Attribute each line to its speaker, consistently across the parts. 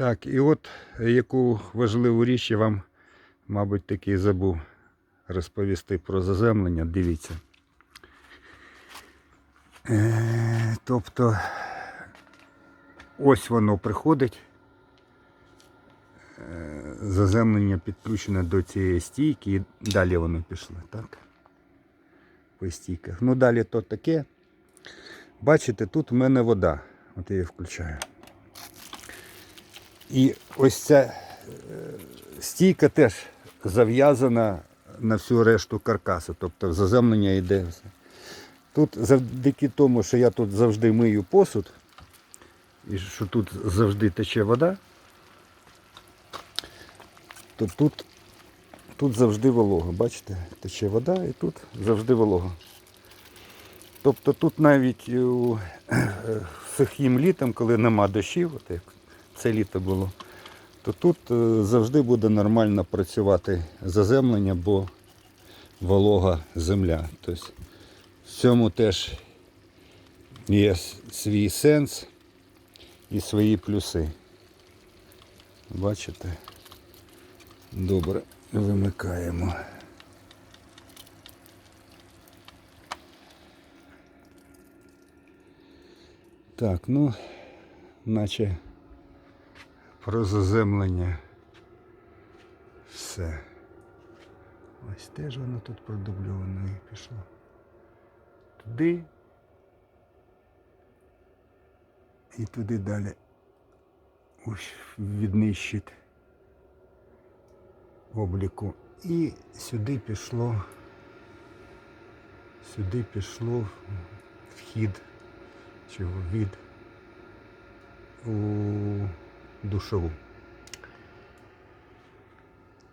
Speaker 1: Так, і от яку важливу річ я вам, мабуть, таки забув розповісти про заземлення. Дивіться. Е, тобто ось воно приходить. Е, Заземлення підключене до цієї стійки і далі воно пішло, так? По стійках. Ну далі то таке. Бачите, тут в мене вода. От я її включаю. І ось ця е, стійка теж зав'язана на всю решту каркасу, тобто заземлення йде. Тут завдяки тому, що я тут завжди мию посуд, і що тут завжди тече вода, то тут, тут завжди волога. Бачите, тече вода і тут завжди волога. Тобто тут навіть у е, сухим літом, коли нема дощів, от як це літо було, то тут е, завжди буде нормально працювати заземлення, бо волога земля. Тобто в цьому теж є свій сенс і свої плюси. Бачите? Добре, вимикаємо. Так, ну, наче про заземлення все. Ось теж воно тут продубльовано і пішло. Туди. І туди далі. Ось віднищить обліку. І сюди пішло. Сюди пішло вхід чи від у душову.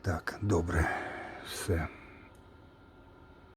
Speaker 1: Так, добре, все.